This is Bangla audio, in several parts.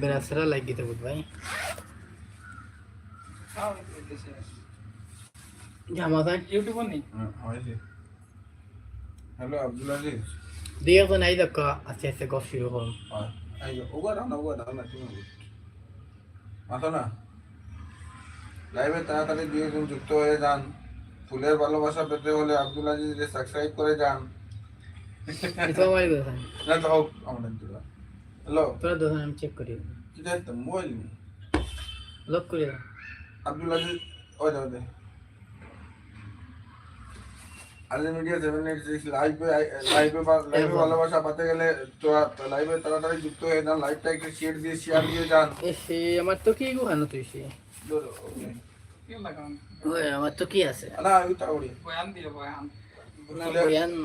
বেরাসরা লাইক দিতে বুঝ ভাই। ইউটিউব নেই? হ্যাঁ, হ্যালো আব্দুল দিয়ে তো নাই দেখ। আস্তে আস্তে মাথা না। লাইভে তাড়াতাড়ি দুইজন যুক্ত হয়ে যান। ফুলের ভালোবাসা পেতে হলে আব্দুল আজিজ সাবস্ক্রাইব করে যান। মোবাইল কোথায় না তো হোক আমাদের দিলা হ্যালো তোরা দোকান আমি চেক করি কি দেখতে মোবাইল লক করে দাও আব্দুল আজিজ ওই দাও দে আজকে মিডিয়া সেভেন এইট সিক্স লাইভে লাইভে লাইভে ভালোবাসা পাতে গেলে তো লাইভে তাড়াতাড়ি যুক্ত হয়ে না লাইভটা একটু শেয়ার দিয়ে শেয়ার দিয়ে যান সে আমার তো কি গুহানো তুই সে আমার তো কি আছে না আমি তাড়ি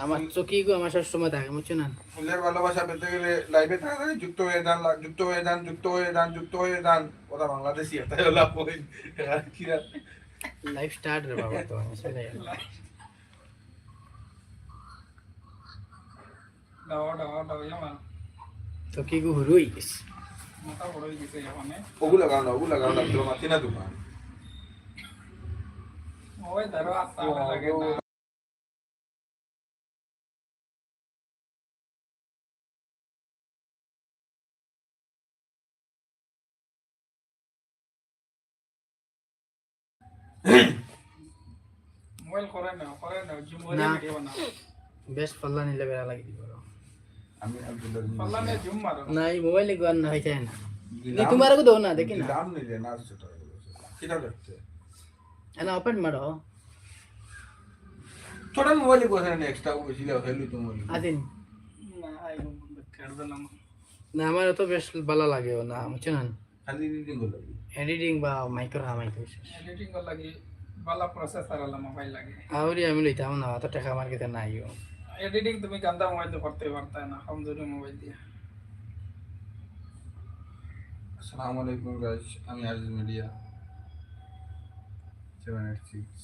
আমার চোখেই আমার সব সময় থাকে বুঝছ না? ফুলের ভালোবাসা পেতে গেলে লাইভে তাড়াতাড়ি যুক্ত হয়ে যান যুক্ত হয়ে যান যুক্ত হয়ে যান যুক্ত হয়ে যান। ওরা বাংলাদেশি এটাই হলো পয়েন্ট কি লাইফ স্টার্ট রে বাবা তো সেটাই তো কি গো হরুই? গেছে ওগুলো লাগাও না ওগুলো লাগাও না তোমার মাতি না দোকান। ওই ধরো আসা লাগে প্রোফাইল করে না করে না জুম করে ভিডিও বানাও বেশ পাল্লা নিলে বেড়া লাগি দিব আমি আব্দুল পাল্লা নে জুম মারো। না এই মোবাইলে গান না হইতে না নি। তোমার কো দাও না আমার তো বেশ ভালো লাগে না বুঝছেন খালি এডিটিং বা মাইক্রো হা মাইক্রো এডিটিং লাগে বালা প্রসেসর আলা মোবাইল লাগে। আউরি আমি লইতাম না অত টাকা আমার কাছে নাই ও। এডিটিং তুমি গন্দা মোবাইল করতে পারতা না কমজোরি মোবাইল দিয়ে। আসসালামু আলাইকুম গাইস আমি Aziz media. Seven eight six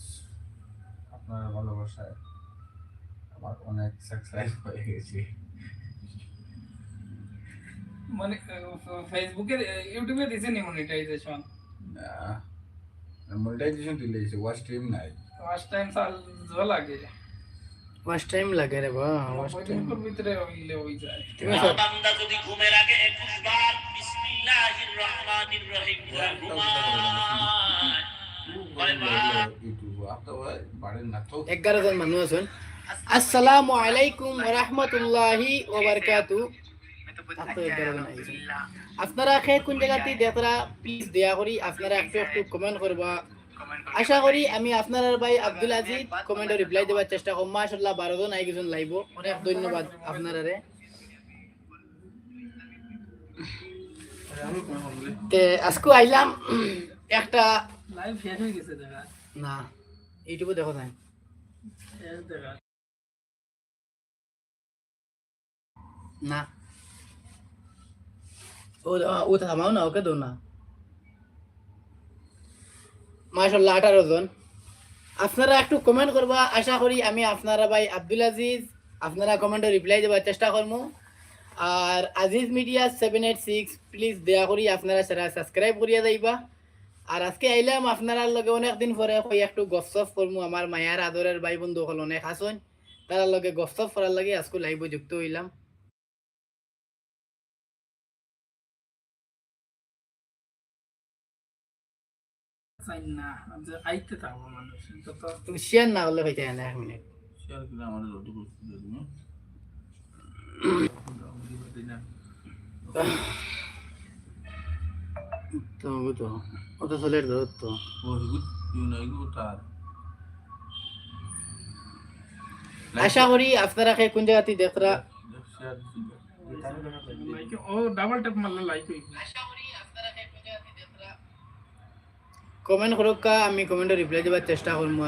আপনার ভালোবাসায় আমার অনেক সাকসেস হয়ে গেছে। মানে ফেসবুকে ইউটিউবে দিছে নি মনিটাইজেশন মনিটাইজেশন দিলে ওয়াচ স্ট্রিম নাই। ফার্স্ট টাইম সাল জো লাগে। ওয়াশ টাইম লাগে রে বা ওই টাইম দিনপুর ভিতরে হইলে হই যায়। ঠিক আছে। বান্দা যদি ঘুমের আগে একুশ বার বিসমিল্লাহির রহমানির রহিম ঘুমায়। এগারো জন মানুষ আছেন। আসসালামু আলাইকুম ওয়া রাহমাতুল্লাহি ওয়া আপনারা খে কোন জায়গাতে দেখরা প্লিজ দয়া করি আপনারা একটু একটু কমেন্ট করবা আশা করি আমি আপনার ভাই আব্দুল আজিজ কমেন্টে রিপ্লাই দেওয়ার চেষ্টা করব মাশাআল্লাহ বারো জন আই গেছেন লাইভ অনেক ধন্যবাদ আপনারে তে আজকে আইলাম একটা লাইভ শেষ হয়ে গেছে দেখা। না ইউটিউবে দেখো তাই না। ও থামাও না ওকে না। মাশাল্লাহ আঠারো জন। আপনারা একটু কমেন্ট করবা, আশা করি আমি আপনারা ভাই আব্দুল আজিজ, আপনারা কমেন্টে রিপ্লাই দেওয়ার চেষ্টা করব আর Aziz media seven eight six please দয়া করি আপনারা সেটা সাবস্ক্রাইব করিয়া যাইবা। আর আজকে আইলাম আপনারা লগে অনেকদিন পরে কই একটু গপসপ করব আমার মায়ার আদরের ভাই বন্ধু হল অনেক আসন তার লগে গপসপ করার লাগে আজকে লাইভ যুক্ত হইলাম। চাই না যে আইতে থাকব মানুষ যত তুমি শেয়ার না করলে হইতে না এক মিনিট। শেয়ার করে আমাদের রোড করতে দিন তো ও তো ও তো চলে ধর তো। আশা করি আপনারা কে কোন জায়গাতে দেখরা ও ডাবল ট্যাপ মারলে লাইক হইবে কমেন্ট করুক আমি কমেন্টে রিপ্লাই দেওয়ার চেষ্টা করব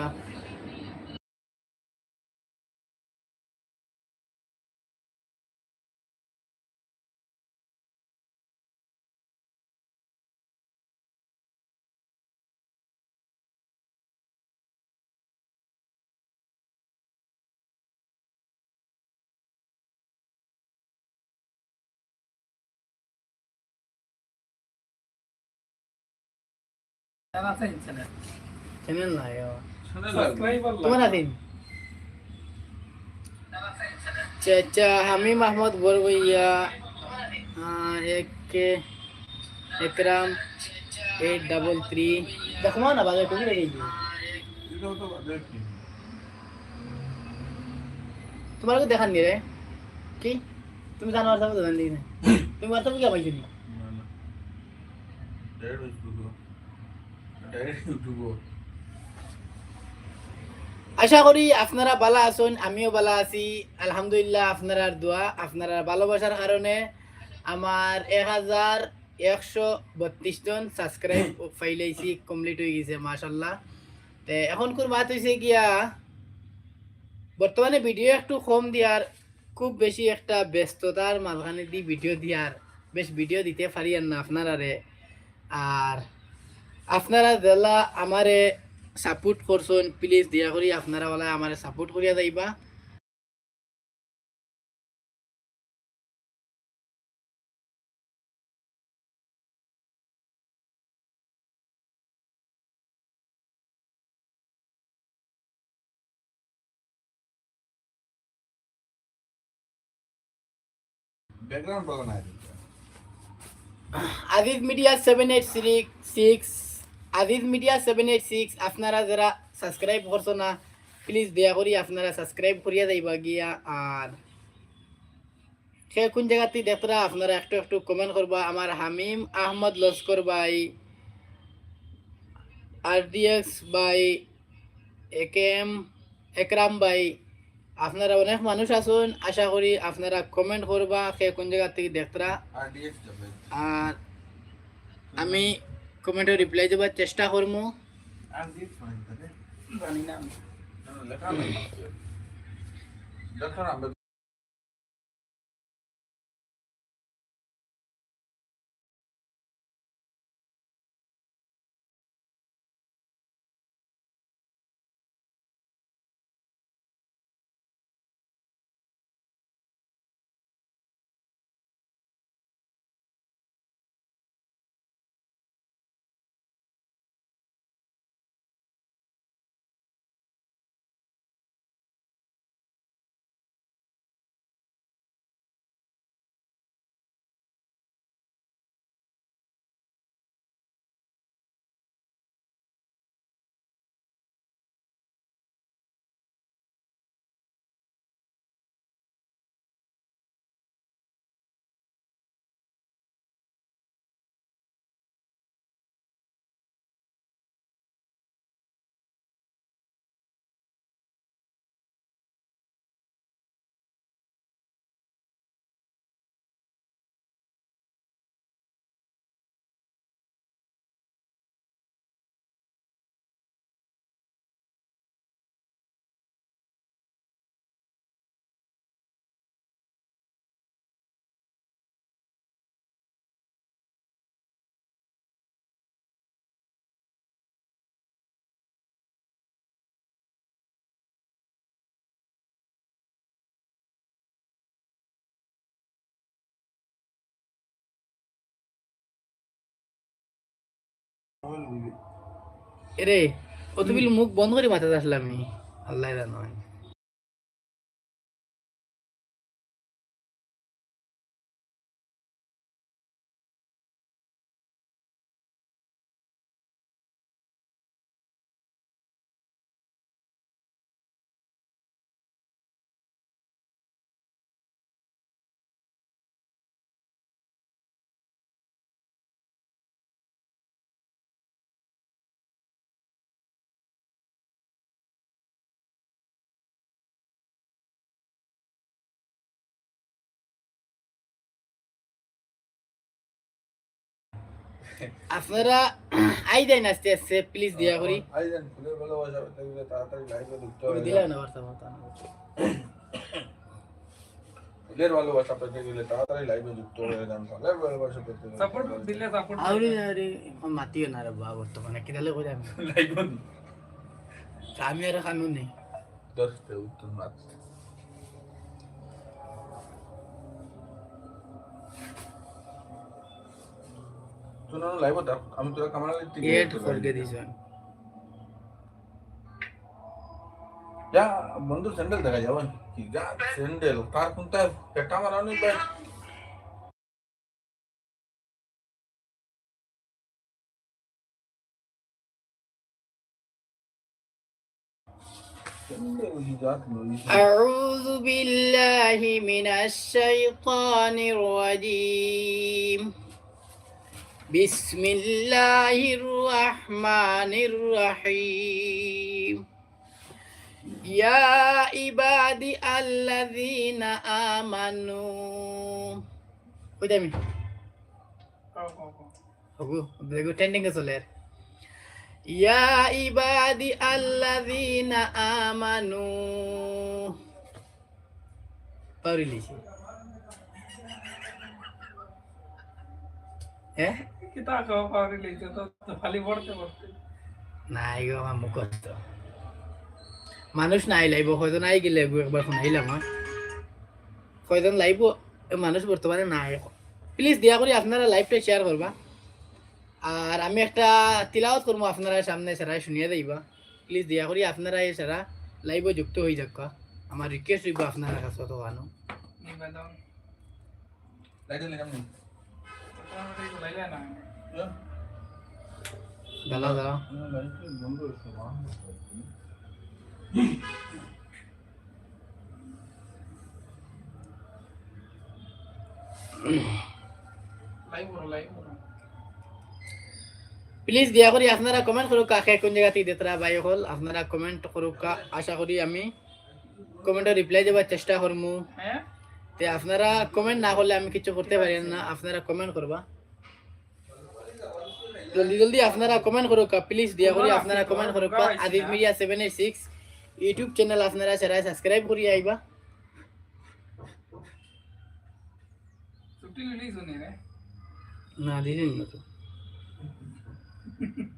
চ্যানেল নাই ও। সাবস্ক্রাইবার তোমার আছেন আচ্ছা আচ্ছা হামিম আহমদ বরবইয়া এক একরাম এইট ডাবল থ্রি দেখো না বাজার কবি রেখেছি এটাও তো দেখি তোমার দেখান নি রে কি তুমি জানো আর দেখান নি না তুমি আর তুমি আশা করি আপনারা ভালো আছেন, আমিও ভালো আছি। আলহামদুলিল্লাহ আপনারা দোয়া, আপনারা ভালোবাসার কারণে আমার এক হাজার একশো বত্রিশ জন সাবস্ক্রাইব ফাইলাইছি কমপ্লিট হয়ে গেছে মাশাল্লাহ তে এখন কোন বাত হয়েছে গিয়া, বর্তমানে ভিডিও একটু কম দিয়ার, খুব বেশি একটা ব্যস্ততার মাঝখানে দি ভিডিও দিয়ার, বেশ ভিডিও দিতে পারি আর না আপনারারে। আর আপনারা জেলা আমারে সাপোর্ট করছেন প্লিজ দয়া করি আপনারা বলা আমারে সাপোর্ট করিয়া যাইবা। Background Aziz media seven eight six Aziz media seven eight six আপনারা যারা সাবস্ক্রাইব করছ না প্লিজ দয়া করি আপনারা সাবস্ক্রাইব করিয়া যাইবা গিয়া। আর সে কোন জায়গাতে দেখরা আপনারা একটু একটু কমেন্ট করবা। আমার হামিম আহমদ লস্কর ভাই আরডিএক্স ভাই একেএম একরাম ভাই আপনারা অনেক মানুষ আছেন। আশা করি আপনারা কমেন্ট করবা। সে কোন জায়গা থেকে দেখরা আর আর আমি কমেন্টে রিপ্লাই দেবার চেষ্টা করব জানি না। আমি। লেখা নেই লেখা না রে ও তুমি মুখ বন্ধ করে মাথা আসলাম আমি আল্লাহ জানো আপনারা আই দেন আস্তে আস্তে প্লিজ দিয়া করি। আইজান ফুলের ভালোবাসা পেতে গেলে তাড়াতাড়ি লাইভে ঢুকতে হবে। দিলাম না বার্তা মতো ফুলের ভালোবাসা পেতে গেলে তাড়াতাড়ি লাইভে যুক্ত হয়ে যান ফুলের ভালোবাসা পেতে গেলে সাপোর্ট দিলে সাপোর্ট আউরি আউরি মাতিও না রে বা বর্তমানে কিদালে কই আমি? লাইভে আমি আর কানুন নেই। দশটা উত্তর মাত্র তুই না লাইভ থাক আমি তোরা ক্যামেরা লিখতে এড করকে দিছেন যা বন্ধু স্যান্ডেল দেখা যাবে কি যা স্যান্ডেল কার কোনটা পেটা মারানি ভাই স্যান্ডেল কি জাত লই أعوذ بالله من الشيطان الرجيم বিসমিল্লাহির রহমানির রহিম ইয়া ইবাদি আল্লাযীনা আমানু। ওই দামি হগু দেখো ট্রেন্ডিং এ চলে ইয়া ইবাদি আল্লাযীনা আমানু। পারিলি হ্যাঁ? নাই গো আমার মুখস্থ। মানুষ নাই লাইব হয়তো নাই গেলে একবার শুনাইলাম হ্যাঁ কয়জন লাইব মানুষ বর্তমানে নাই প্লিজ দয়া করে আপনারা লাইভটা শেয়ার করবা আর আমি একটা তিলাওয়াত করব আপনারা সামনে সারা শুনিয়ে দিবা। প্লিজ দয়া করে আপনারা এই সারা লাইভে যুক্ত হয়ে যাক আমার রিকোয়েস্ট হইব আপনারা কাছে তো গানো নিবেদন লাইট লাগাম নি মোটামুটি লাইলে না দাঁড়াও দাঁড়াও লাইট বন্ধ হইছে মা লাইভ করো লাইভ করো প্লিজ দয়া করে আপনারা কমেন্ট করুক কাকে কোন জায়গাতে দেতরা বাই হল আপনারা কমেন্ট করুক আশা করি আমি কমেন্টে রিপ্লাই দেওয়ার চেষ্টা করব হ্যাঁ তে আপনারা কমেন্ট না করলে আমি কিছু করতে পারি না আপনারা কমেন্ট করবা। জলদি জলদি আপনারা কমেন্ট করুক প্লিজ দিয়া করি আপনারা কমেন্ট করুক Adil media seven eight six YouTube channel আপনারা সেটা সাবস্ক্রাইব করি আইবা। ছুটি লিলি শুনি রে। না দিদিন না তো।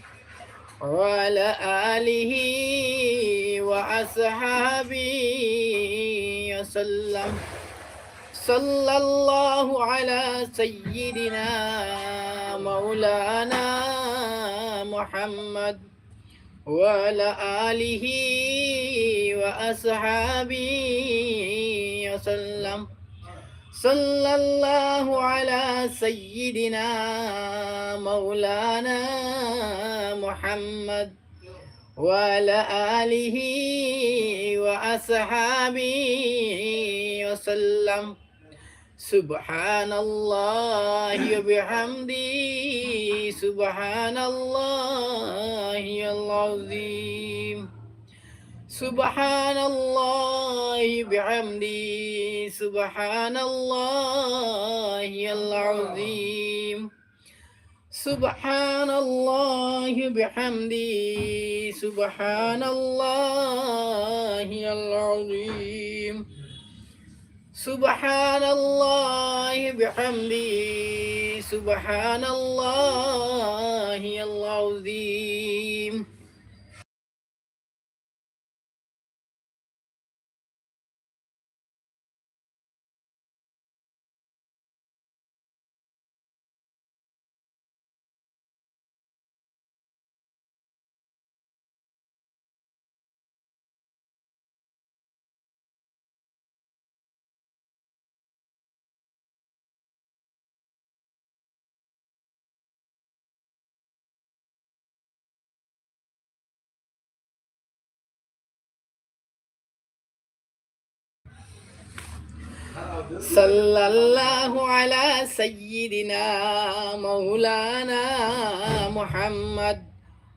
وعلى آله وأصحابه وسلم. صلى الله على سيدنا مولانا محمد وعلى آله وأصحابه وسلم. صلى الله على سيدنا مولانا محمد وعلى آله وأصحابه وسلم. سبحان الله وبحمده. سبحان الله العظيم. سبحان الله بحمده سبحان الله العظيم. سبحان الله بحمده سبحان الله العظيم. سبحان الله بحمده سبحان الله صلى الله على سيدنا مولانا محمد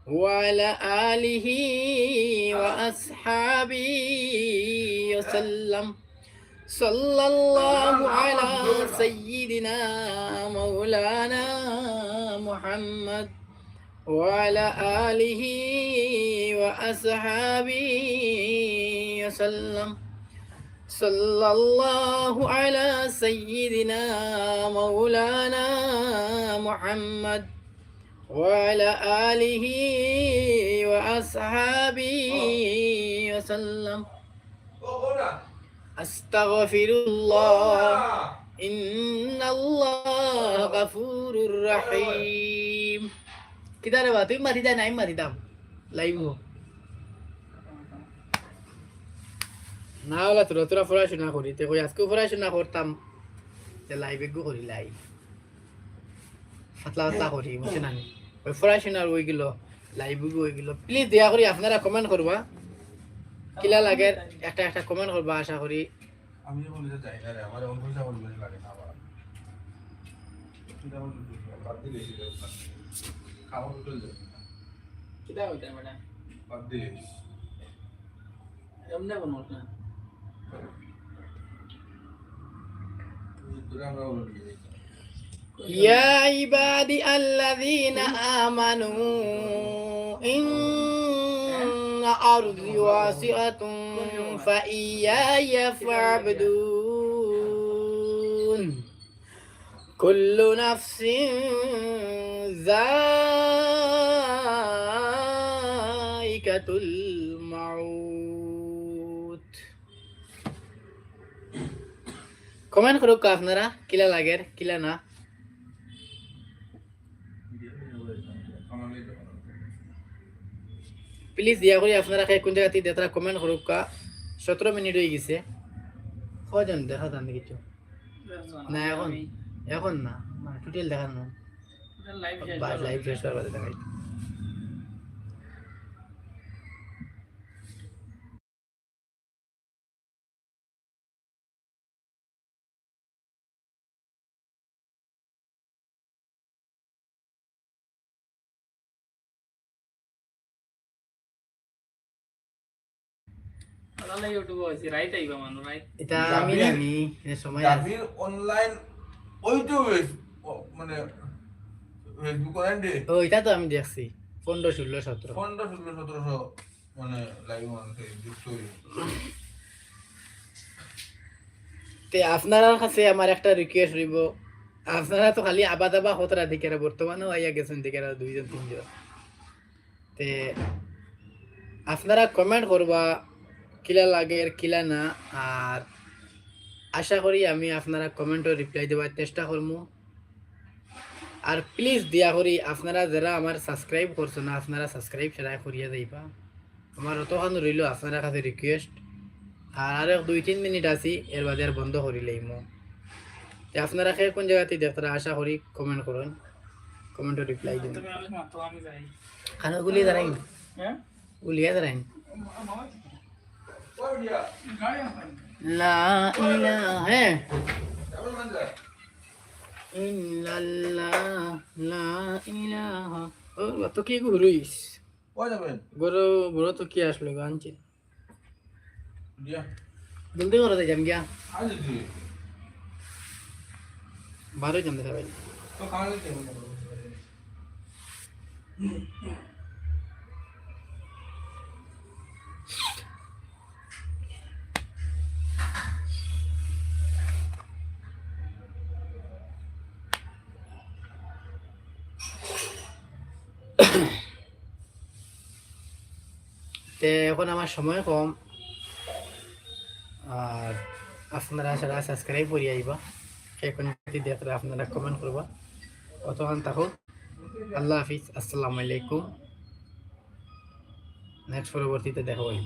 وعلى آله وأصحابه وسلم. صلى الله على سيدنا مولانا محمد وعلى آله وأصحابه وسلم. صلى الله على سيدنا مولانا محمد وعلى آله وأصحابه وسلم أستغفر الله إن الله غفور رحيم كده ربا تم مريدا نعم مريدا لايف هو না হলে তোরা তোরা পড়াশোনা করি তে কই আজকে পড়াশোনা করতাম তে লাইভে গো করি লাইভ পাতলা পাতলা করি বুঝছে না ওই পড়াশোনার ওই গেল লাইভ ওই গেল প্লিজ দয়া করি আপনারা কমেন্ট করবা কিলা লাগে একটা একটা কমেন্ট করবা আশা করি আমি এটা চাই না রে আমার অন্য বলবে লাগে না আমার বাদ খাওয়া হোটেল যাবে কিটা হইতা ম্যাডাম বাদ দিলে এমনি বনোস না يا عبادي الذين آمنوا إن أرضي واسعة فإياي فاعبدون كل نفس ذائقة কমেন্ট করুক আপনারা কিলা লাগের কিলা না প্লিজ দিয়া করে আপনারা কে কোন জায়গাতে দেতরা কমেন্ট করুক কা সতেরো মিনিট হয়ে গেছে কজন দেখা যান কিছু না এখন এখন না মানে টোটাল দেখান না লাইভ লাইভ শেষ এটা আমি জানি সময় আছে। অনলাইন মানে ফেসবুক অনলাইন ডে ও এটা তো আমি দেখছি। মানে লাইভ মানুষ যুক্ত তে আপনার কাছে আমার একটা রিকোয়েস্ট রইব। আপনারা তো খালি আবা দাবা হতরা দিকে বর্তমানেও আইয়া গেছেন দিকে দুইজন তিনজন। তে আপনারা কমেন্ট করবা কিলা লাগে আর কিলা না। আর আশা করি আমি আপনারা কমেন্টও রিপ্লাই দেওয়ার চেষ্টা করব আর প্লিজ দিয়া করি আপনারা যারা আমার সাবস্ক্রাইব করছ না আপনারা সাবস্ক্রাইব সেটা করিয়া যাইবা। আমার অতখান রইল আপনারা কাছে রিকোয়েস্ট আর আরও দুই তিন মিনিট আছি এর বাদে আর বন্ধ করি লাইম। আপনারা খেয়ে কোন জায়গাতে দেখতারা আশা করি কমেন্ট করুন। কমেন্টে রিপ্লাই দিন। তুমি আমি মাত্র আমি যাই। খানা গুলিয়ে দাঁড়াইন। হ্যাঁ? গুলিয়ে দাঁড়াইন। গাড়ি আনবেন লা ইলাহা হ্যাঁ কেমন মানে ইল্লাল্লাহ লা ইলাহা ও তো কি ঘুরুইস ও যাবেন বড় বড় তো কি আসলো গানছে দিয়া জলদি করে যাম গিয়া আজ দি বারো যাম দেখা ভাই তো খাওয়া দিতে তে এখন আমার সময় কম। আর আপনারা সারা সাবস্ক্রাইব করি আইবা এখন দেখলে আপনারা কমেন্ট করবা। অতক্ষণ থাকুক আল্লাহ হাফিজ। আসসালামু আলাইকুম। নেক্সট পরবর্তীতে দেখা হয়